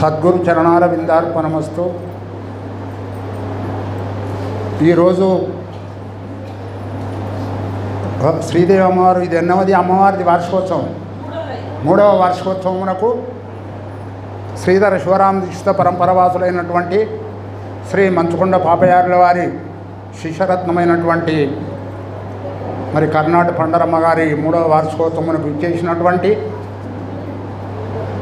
సద్గురు చరణార విందార్పణమస్తు ఈరోజు శ్రీదేవి అమ్మవారు ఇది ఎన్నవది అమ్మవారిది వార్షికోత్సవం. మూడవ వార్షికోత్సవమునకు శ్రీధర శివరామ దీక్షిత పరంపరవాసులైనటువంటి శ్రీ మంచుకొండ పాపయారుల వారి శిష్యరత్నమైనటువంటి మరి కర్ణాటక పండరమ్మ గారి మూడవ వార్షికోత్సవమునకు ఇచ్చేసినటువంటి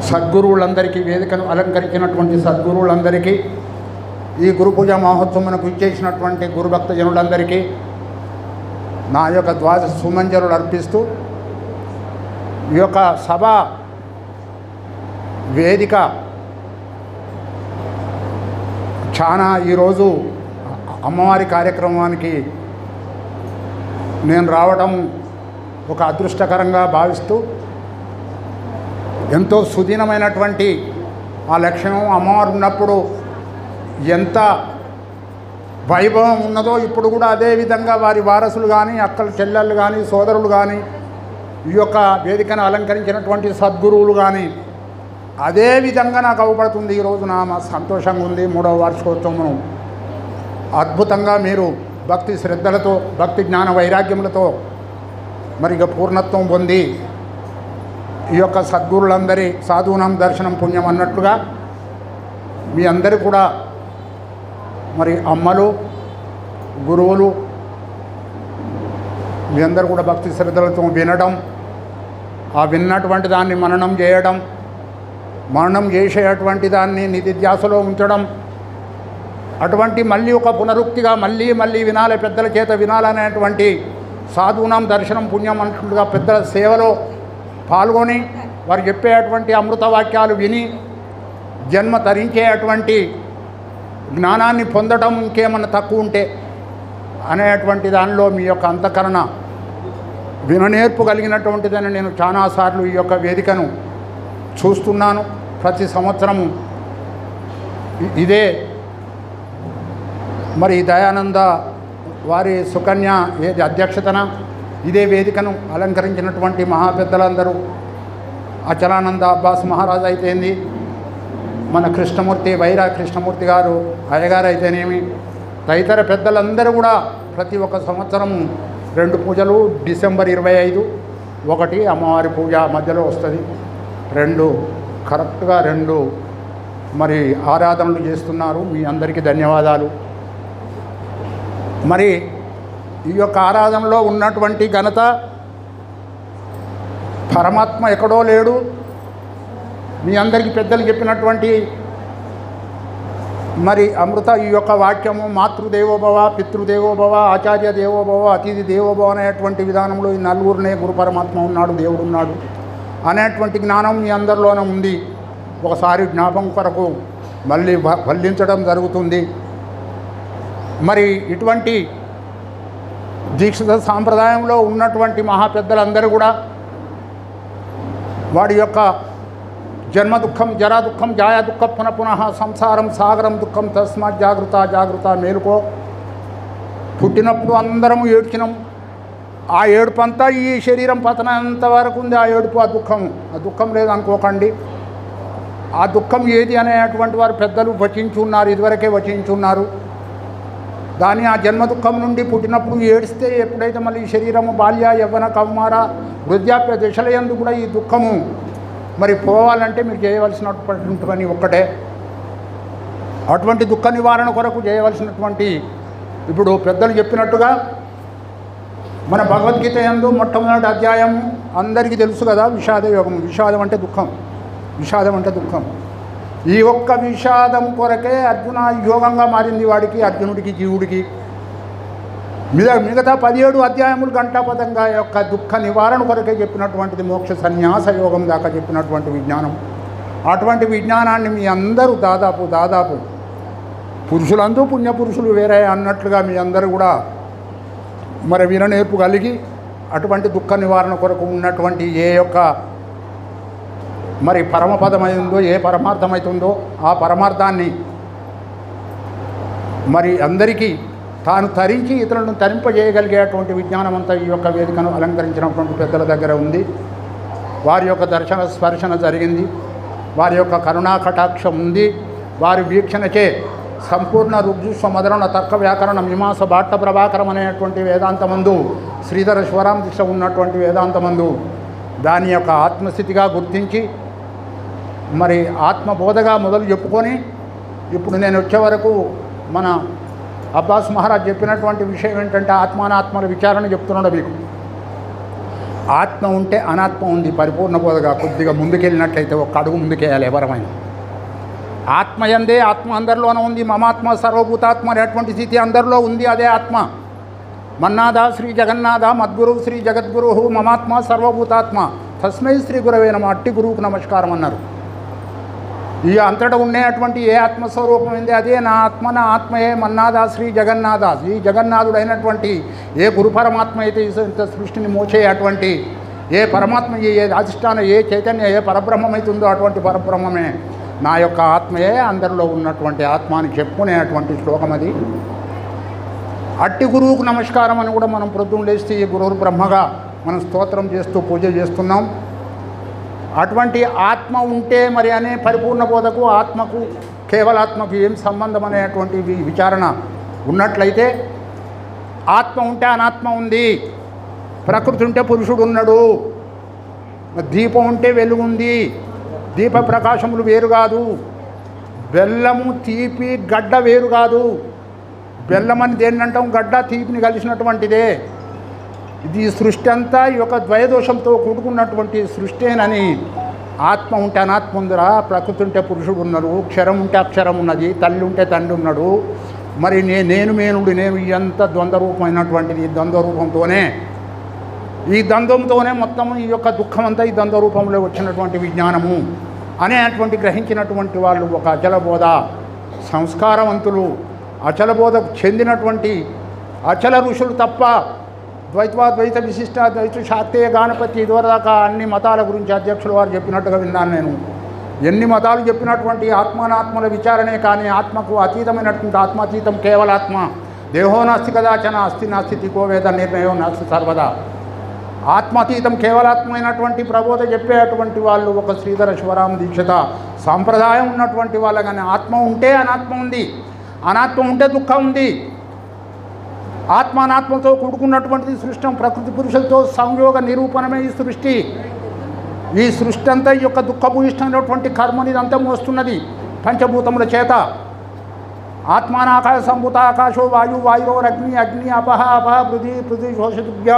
సద్గురువులందరికీ వేదికను అలంకరించినటువంటి సద్గురువులందరికీ ఈ గురు పూజ మహోత్సవమునకు ఇచ్చేసినటువంటి గురుభక్త జనులందరికీ నా యొక్క ద్వాదశ సుమంజరులు అర్పిస్తూ ఈ యొక్క సభ వేదిక చాలా ఈరోజు అమ్మవారి కార్యక్రమానికి నేను రావడం ఒక అదృష్టకరంగా భావిస్తూ ఎంతో సుదీనమైనటువంటి ఆ లక్ష్యం అమ్మవారు ఉన్నప్పుడు ఎంత వైభవం ఉన్నదో ఇప్పుడు కూడా అదే విధంగా వారి వారసులు కానీ అక్కల చెల్లెళ్ళు కానీ సోదరులు కానీ ఈ యొక్క వేదికను అలంకరించినటువంటి సద్గురువులు కానీ అదే విధంగా నాకు అవపడుతుంది ఈరోజు నా సంతోషంగా ఉంది. మూడవ వార్షికోత్సవం అద్భుతంగా మీరు భక్తి శ్రద్ధలతో భక్తి జ్ఞాన వైరాగ్యములతో మరి ఇక పూర్ణత్వం పొంది ఈ యొక్క సద్గురులందరి సాధునాం దర్శనం పుణ్యం అన్నట్లుగా మీ అందరూ కూడా మరి అమ్మలు గురువులు మీ అందరూ కూడా భక్తి శ్రద్ధలతో వినడం ఆ విన్నటువంటి దాన్ని మననం చేయడం మననం చేసేటువంటి దాన్ని నిధిధ్యాసలో ఉంచడం అటువంటి మళ్ళీ ఒక పునరుక్తిగా మళ్ళీ మళ్ళీ వినాలి పెద్దల చేత వినాలనేటువంటి సాధువునం దర్శనం పుణ్యం అంటుగా పెద్దల సేవలో పాల్గొని వారు చెప్పేటువంటి అమృత వాక్యాలు విని జన్మ తరించేటువంటి జ్ఞానాన్ని పొందడం ఇంకేమన్నా తక్కువ ఉంటే అనేటువంటి దానిలో మీ యొక్క అంతఃకరణ విననేర్పు కలిగినటువంటిదని నేను చాలాసార్లు ఈ యొక్క వేదికను చూస్తున్నాను. ప్రతి సంవత్సరము ఇదే మరి దయానంద వారి సుకన్య ఏది అధ్యక్షతన ఇదే వేదికను అలంకరించినటువంటి మహాపెద్దలందరూ అచలానంద అబ్బాస్ మహారాజ్ అయితేంది మన కృష్ణమూర్తి వైరా కృష్ణమూర్తి గారు అయ్యగారు అయితేనేమి తదితర పెద్దలందరూ కూడా ప్రతి ఒక్క సంవత్సరం రెండు పూజలు డిసెంబర్ ఇరవై ఐదు ఒకటి అమ్మవారి పూజ మధ్యలో వస్తుంది. రెండు కరెక్ట్గా రెండు మరి ఆరాధనలు చేస్తున్నారు. మీ అందరికీ ధన్యవాదాలు. మరి ఈ యొక్క ఆరాధనలో ఉన్నటువంటి ఘనత పరమాత్మ ఎక్కడో లేడు. మీ అందరికీ పెద్దలు చెప్పినటువంటి మరి అమృత ఈ యొక్క వాక్యము మాతృదేవోభవ పితృదేవోభవ ఆచార్య దేవోభవ అతిథి దేవోభవ అనేటువంటి విధానంలో ఈ నలుగురునే గురు పరమాత్మ ఉన్నాడు దేవుడు ఉన్నాడు అనేటువంటి జ్ఞానం మీ అందరిలోనే ఉంది. ఒకసారి జ్ఞాపం కొరకు మళ్ళీ వ- వల్లించడం జరుగుతుంది. మరి ఇటువంటి దీక్షిత సాంప్రదాయంలో ఉన్నటువంటి మహాపెద్దలందరూ కూడా వాడి యొక్క జన్మ దుఃఖం జరా దుఃఖం జాయా దుఃఖ పునః పునః సంసారం సాగరం దుఃఖం తస్మాత్ జాగృత జాగృత మేలుకో. పుట్టినప్పుడు అందరం ఏడ్చినాం. ఆ ఏడుపు అంతా ఈ శరీరం పతనంత వరకు ఉంది. ఆ ఏడుపు ఆ దుఃఖం. ఆ దుఃఖం లేదనుకోకండి. ఆ దుఃఖం ఏది అనేటువంటి వారు పెద్దలు వచించున్నారు ఇదివరకే వచించున్నారు దాని ఆ జన్మ దుఃఖం నుండి పుట్టినప్పుడు ఏడిస్తే ఎప్పుడైతే మళ్ళీ శరీరము బాల్య యవ్వన కౌమార వృద్ధాప్య దశలయందు కూడా ఈ దుఃఖము మరి పోవాలంటే మీరు చేయవలసినటువంటి పని ఒక్కటే. అటువంటి దుఃఖ నివారణ కొరకు చేయవలసినటువంటి ఇప్పుడు పెద్దలు చెప్పినట్టుగా మన భగవద్గీత ఎందు మొట్టమొదటి అధ్యాయం అందరికీ తెలుసు కదా విషాద యోగం విషాదం అంటే దుఃఖం. విషాదం అంటే దుఃఖం. ఈ ఒక్క విషాదం కొరకే అర్జున యోగంగా మారింది వాడికి అర్జునుడికి జీవుడికి. మిగతా మిగతా పదిహేడు అధ్యాయములు గంటాపదంగా యొక్క దుఃఖ నివారణ కొరకే చెప్పినటువంటిది మోక్ష సన్యాస యోగం దాకా చెప్పినటువంటి విజ్ఞానం. అటువంటి విజ్ఞానాన్ని మీ అందరూ దాదాపు దాదాపు పురుషులందరూ పుణ్యపురుషులు వేరే అన్నట్లుగా మీ అందరూ కూడా మరి విననేర్పు కలిగి అటువంటి దుఃఖ నివారణ కొరకు ఉన్నటువంటి ఏ యొక్క మరి పరమపదమైందో ఏ పరమార్థమవుతుందో ఆ పరమార్థాన్ని మరి అందరికీ తాను తరించి ఇతరులను తరింపజేయగలిగేటువంటి విజ్ఞానం అంతా ఈ యొక్క వేదికను అలంకరించినటువంటి పెద్దల దగ్గర ఉంది. వారి యొక్క దర్శన స్పర్శన జరిగింది. వారి యొక్క కరుణా కటాక్షం ఉంది. వారి వీక్షణచే సంపూర్ణ రుగ్జుస్వ మదరణ తర్క వ్యాకరణ మీమాంస బాట్ట ప్రభాకరం అనేటువంటి వేదాంతమందు శ్రీధర శివరాం దీక్ష ఉన్నటువంటి వేదాంతమందు దాని యొక్క ఆత్మస్థితిగా గుర్తించి మరి ఆత్మబోధగా మొదలు చెప్పుకొని ఇప్పుడు నేను వచ్చే వరకు మన అబ్బాస్ మహారాజ్ చెప్పినటువంటి విషయం ఏంటంటే ఆత్మానాత్మల విచారణ చెప్తున్నాడు మీకు. ఆత్మ ఉంటే అనాత్మ ఉంది పరిపూర్ణ బోధగా కొద్దిగా ముందుకెళ్ళినట్లయితే ఒక అడుగు ముందుకేయాలి ఎవరమైనా. ఆత్మ ఎందే ఆత్మ అందరిలోనే ఉంది మమాత్మ సర్వభూతాత్మ అనేటువంటి స్థితి అందరిలో ఉంది అదే ఆత్మ. మన్నాథ శ్రీ జగన్నాథ మద్గురు శ్రీ జగద్గురు మమాత్మ సర్వభూతాత్మ. తస్మై శ్రీ గురవే నమ అట్టి గురువుకు నమస్కారం అన్నారు. ఈ అంతటా ఉండేటువంటి ఏ ఆత్మస్వరూపమైంది అదే నా ఆత్మ నా ఆత్మయే మన్నాథ శ్రీ జగన్నాథ ఈ జగన్నాథుడైనటువంటి ఏ గురు పరమాత్మ అయితే ఇంత సృష్టిని మోచేయటువంటి ఏ పరమాత్మ ఏ అధిష్టానం ఏ చైతన్య ఏ పరబ్రహ్మమైతుందో ఉందో అటువంటి పరబ్రహ్మమే నా యొక్క ఆత్మయే. అందరిలో ఉన్నటువంటి ఆత్మ అని చెప్పుకునేటువంటి శ్లోకం అది. అట్టి గురువుకు నమస్కారం అని కూడా మనం ప్రొద్దున లేస్తే ఈ గురువు బ్రహ్మగా మనం స్తోత్రం చేస్తూ పూజ చేస్తున్నాం. అటువంటి ఆత్మ ఉంటే మరి అనే పరిపూర్ణ బోధకు ఆత్మకు కేవలాత్మకు ఏం సంబంధం అనేటువంటి విచారణ ఉన్నట్లయితే ఆత్మ ఉంటే అనాత్మ ఉంది ప్రకృతి ఉంటే పురుషుడు ఉన్నాడు దీపం ఉంటే వెలుగుంది దీప ప్రకాశములు వేరు కాదు బెల్లము తీపి గడ్డ వేరు కాదు బెల్లం అని దేన్ని అంటాం గడ్డ తీపిని కలిసినటువంటిదే. ఇది సృష్టి అంతా ఈ యొక్క ద్వయదోషంతో కూడుకున్నటువంటి సృష్టేనని ఆత్మ ఉంటే అనాత్మ ఉందిరా ప్రకృతి ఉంటే పురుషుడు ఉన్నారు క్షరం ఉంటే అక్షరం ఉన్నది తల్లి ఉంటే తండ్రి ఉన్నాడు. మరి నే నేను మేనుడు నేను ఎంత ద్వంద్వ రూపమైనటువంటిది ఈ ద్వంద్వరూపంతోనే. ఈ ద్వంద్వంతోనే మొత్తం ఈ యొక్క దుఃఖం అంతా ఈ ద్వంద్వరూపంలో వచ్చినటువంటి విజ్ఞానము. అనేటువంటి గ్రహించినటువంటి వాళ్ళు ఒక అచలబోధ. సంస్కారవంతులు అచలబోధకు చెందినటువంటి అచల ఋషులు తప్ప ద్వైత్వాద్వైత విశిష్ట ద్వైత శాక్తేయ గాణపతి ఇదివరదాకా అన్ని మతాల గురించి అధ్యక్షులు వారు చెప్పినట్టుగా విన్నాను నేను. ఎన్ని మతాలు చెప్పినటువంటి ఆత్మానాత్మల విచారణే కానీ ఆత్మకు అతీతమైనటువంటి ఆత్మాతీతం కేవలాత్మ. దేహో నాస్తి కదాచన అస్థి నాస్తి తికో వేద నిర్ణయం నాస్తి సర్వదా. ఆత్మాతీతం కేవలాత్మైనటువంటి ప్రబోధ చెప్పేటువంటి వాళ్ళు ఒక శ్రీధర శివరామ దీక్షత. సాంప్రదాయం ఉన్నటువంటి వాళ్ళ కానీ ఆత్మ ఉంటే అనాత్మ ఉంది. అనాత్మ ఉంటే దుఃఖం ఉంది. ఆత్మానాత్మతో కూడుకున్నటువంటిది కూడుకున్నటువంటి సృష్టం. ప్రకృతి పురుషులతో సంయోగ నిరూపణమే ఈ సృష్టి. ఈ సృష్టి అంతా ఈ యొక్క దుఃఖభూయిష్టమైనటువంటి కర్మని ఇదంతా మోస్తున్నది పంచభూతముల చేత. ఆత్మానాకాశ సంభూత ఆకాశో వాయు వాయురగ్ని అగ్ని అపహ అపహ పృథి పృథి ఓషధుభ్య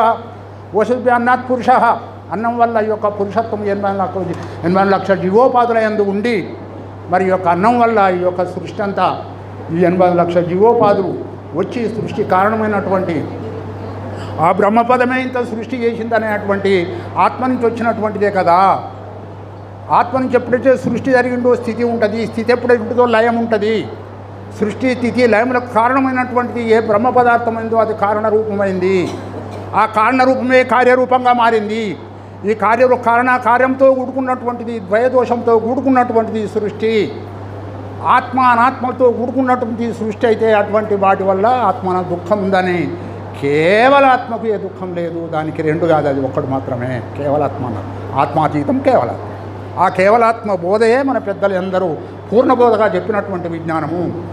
ఓషధుభ్య అన్నాత్ పురుష. అన్నం వల్ల ఈ యొక్క పురుషత్వం ఎనభై లక్ష ఎనభై లక్షల జీవోపాధుల ఎందు ఉండి మరి యొక్క అన్నం వల్ల ఈ యొక్క సృష్టి అంతా ఈ ఎనభై లక్షల జీవోపాధులు వచ్చి సృష్టి కారణమైనటువంటి ఆ బ్రహ్మపదమే ఇంత సృష్టి చేసిందనేటువంటి ఆత్మ నుంచి వచ్చినటువంటిదే కదా. ఆత్మ నుంచి ఎప్పుడైతే సృష్టి జరిగిందో స్థితి ఉంటుంది స్థితి ఎప్పుడైతే ఉంటుందో లయం ఉంటుంది సృష్టి స్థితి లయములకు కారణమైనటువంటిది ఏ బ్రహ్మ పదార్థమైందో అది కారణ రూపమైంది ఆ కారణ రూపమే కార్యరూపంగా మారింది. ఈ కార్య కారణ కార్యంతో కూడుకున్నటువంటిది ద్వయదోషంతో కూడుకున్నటువంటిది సృష్టి. ఆత్మానాత్మతో కూడుకున్నటువంటి సృష్టి అయితే అటువంటి వాటి వల్ల ఆత్మాన దుఃఖం ఉందని. కేవల ఆత్మకు ఏ దుఃఖం లేదు. దానికి రెండు కాదు అది ఒక్కడు మాత్రమే. కేవలాత్మ అన్నారు ఆత్మాతీతం కేవలాత్మ. ఆ కేవలాత్మ బోధయే మన పెద్దలు ఎందరూ పూర్ణబోధగా చెప్పినటువంటి విజ్ఞానము.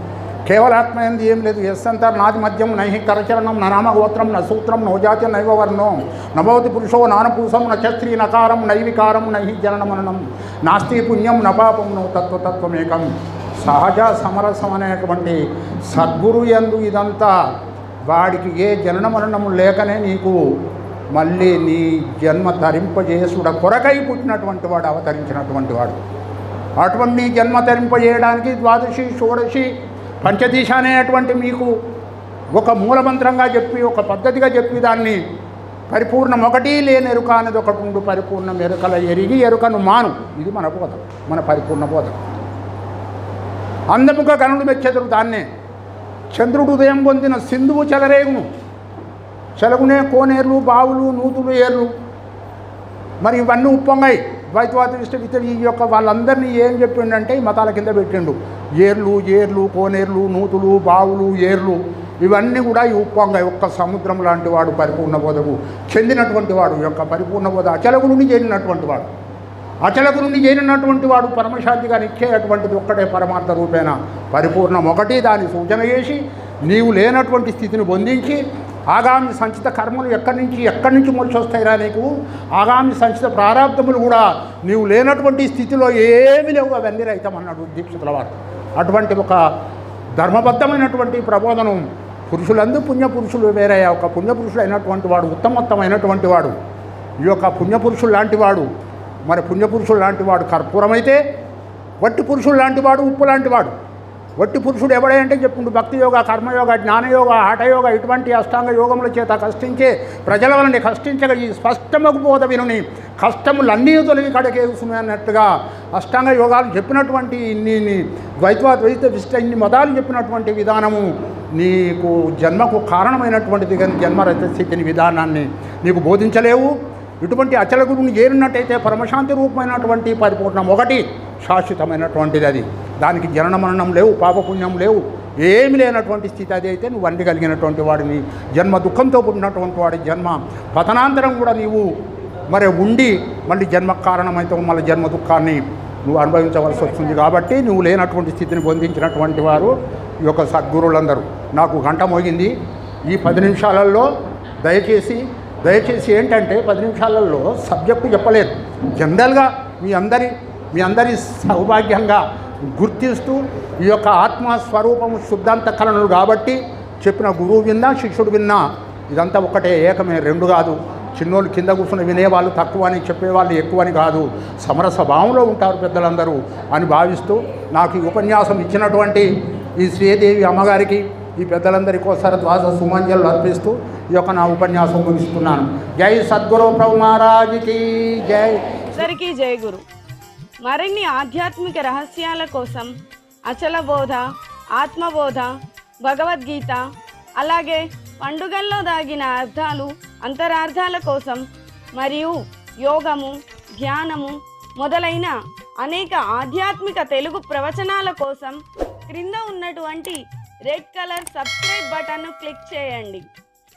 కేవలాత్మ ఏంది ఏం లేదు. ఎస్ అంతా నాది మద్యం నైహి కరచరణం నా నామగోత్రం నా సూత్రం నవజాతి నైవవర్ణం నభవతి పురుషో నానపురుషం నక్షత్రీ నకారం నైవికారం నైహి జననమరణం నాస్తి పుణ్యం నపాపం నో తత్వతత్వమేకం. సహజ సమరసం అనేటువంటి సద్గురు ఎందు ఇదంతా వాడికి ఏ జనన మరణము లేకనే నీకు మళ్ళీ నీ జన్మ తరింపజేసుడ కొరకై పుట్టినటువంటి వాడు అవతరించినటువంటి వాడు. అటువంటి జన్మ ధరింపజేయడానికి ద్వాదశి షోడశి పంచదీశ అనేటువంటి మీకు ఒక మూలమంత్రంగా చెప్పి ఒక పద్ధతిగా చెప్పి దాన్ని పరిపూర్ణం ఒకటి లేని ఎరుక అనేది ఒకటి ఉండు పరిపూర్ణం ఎరుకల ఎరిగి ఎరుకను మాను. ఇది మన బోధం మన పరిపూర్ణ బోధం. అందముగా కనుడు మెచ్చెదరు దాన్నే. చంద్రుడు ఉదయం పొందిన సింధువు చెలరేగును. చెలగునే కోనేర్లు బావులు నూతులు ఏర్లు. మరి ఇవన్నీ ఉప్పొంగాయి ద్వైతవాద విశ్వ ఈ యొక్క వాళ్ళందరినీ ఏం చెప్పిండంటే ఈ మతాల కింద పెట్టిండు. ఏర్లు ఏర్లు కోనేర్లు నూతులు బావులు ఏర్లు. ఇవన్నీ కూడా ఈ ఉప్పొంగాయి ఒక్క సముద్రం లాంటి వాడు పరిపూర్ణ బోధకు చెందినటువంటి వాడు. ఈ యొక్క పరిపూర్ణ బోధ అచలగుని చెందినటువంటి వాడు. అచలకు నుండి చేరినటువంటి వాడు పరమశాంతిగా నిచ్చేటటువంటిది ఒక్కటే పరమార్థ రూపేణ. పరిపూర్ణం ఒకటి దాన్ని సూచన చేసి నీవు లేనటువంటి స్థితిని పొందించి ఆగామి సంచిత కర్మలు ఎక్కడి నుంచి ఎక్కడి నుంచి మొలిచి వస్తాయిరా నీకు? ఆగామి సంచిత ప్రారంభములు కూడా నీవు లేనటువంటి స్థితిలో ఏమి లేవు అవన్నీ రైతమన్నాడు దీక్షితుల వారు. అటువంటి ఒక ధర్మబద్ధమైనటువంటి ప్రబోధనం పురుషులందు పుణ్యపురుషులు వేరే ఒక పుణ్యపురుషుడు అయినటువంటి వాడు ఉత్తమోత్తమైనటువంటి వాడు. ఈ యొక్క పుణ్యపురుషులు లాంటి వాడు మరి పుణ్యపురుషుడు లాంటి వాడు కర్పూరమైతే వట్టి పురుషుడు లాంటి వాడు ఉప్పు లాంటి వాడు వట్టి పురుషుడు ఎవడంటే చెప్పుకుంటూ భక్తి యోగ కర్మయోగ జ్ఞానయోగ హఠయోగ ఇటువంటి అష్టాంగ యోగముల చేత కష్టించే ప్రజల వలని కష్టించగా ఈ స్పష్టమగు బోధ వినుని కష్టములన్నీ తొలగి కడకేసుకున్నట్టుగా అష్టాంగ యోగాలు చెప్పినటువంటి ఇన్ని ఇన్ని ద్వైత్వాద్వైత ఇన్ని మతాలు చెప్పినటువంటి విధానము నీకు జన్మకు కారణమైనటువంటిది కానీ జన్మరహిత స్థితిని విధానాన్ని నీకు బోధించలేవు. ఇటువంటి అచల గురువుని ఏరినట్టయితే పరమశాంతి రూపమైనటువంటి పరిపూర్ణం ఒకటి శాశ్వతమైనటువంటిది అది. దానికి జనన మరణం లేవు పాపపుణ్యం లేవు ఏమి లేనటువంటి స్థితి అది అయితే నువ్వు వండి కలిగినటువంటి వాడిని జన్మ దుఃఖంతో పుట్టినటువంటి వాడి జన్మ పతనాంతరం కూడా నీవు మరి ఉండి మళ్ళీ జన్మ కారణమైతే మళ్ళీ జన్మ దుఃఖాన్ని నువ్వు అనుభవించవలసి వస్తుంది కాబట్టి నువ్వు లేనటువంటి స్థితిని పొందించినటువంటి వారు ఈ యొక్క సద్గురులందరూ. నాకు గంట మోగింది. ఈ పది నిమిషాలలో దయచేసి దయచేసి ఏంటంటే పది నిమిషాలలో సబ్జెక్టు చెప్పలేదు. జనరల్గా మీ అందరి మీ అందరి సౌభాగ్యంగా గుర్తిస్తూ ఈ యొక్క ఆత్మస్వరూపము శుద్ధాంత కరణులు కాబట్టి చెప్పిన గురువు విన్నా శిష్యుడు విన్నా ఇదంతా ఒకటే ఏకమే రెండు కాదు. చిన్నోళ్ళు కింద కూర్చుని వినేవాళ్ళు తక్కువ అని చెప్పేవాళ్ళు ఎక్కువ అని కాదు. సమరస భావంలో ఉంటారు పెద్దలందరూ అని భావిస్తూ నాకు ఈ ఉపన్యాసం ఇచ్చినటువంటి ఈ శ్రీదేవి అమ్మగారికి ఈ పెద్దలందరికీ ఒకసారి ద్వాస సుమంజలు అర్పిస్తూ ఈ యొక్క నా ఉపన్యాసం ముగిస్తున్నాను. జై సద్గురు ప్రభు మహారాజుకి జై. అందరికీ జై గురు. మరిన్ని ఆధ్యాత్మిక రహస్యాల కోసం అచల బోధ ఆత్మబోధ భగవద్గీత అలాగే పండుగల్లో దాగిన అర్థాలు అంతరార్థాల కోసం మరియు యోగము ధ్యానము మొదలైన అనేక ఆధ్యాత్మిక తెలుగు ప్రవచనాల కోసం క్రింద ఉన్నటువంటి రెడ్ కలర్ సబ్స్క్రైబ్ బటన్ను క్లిక్ చేయండి.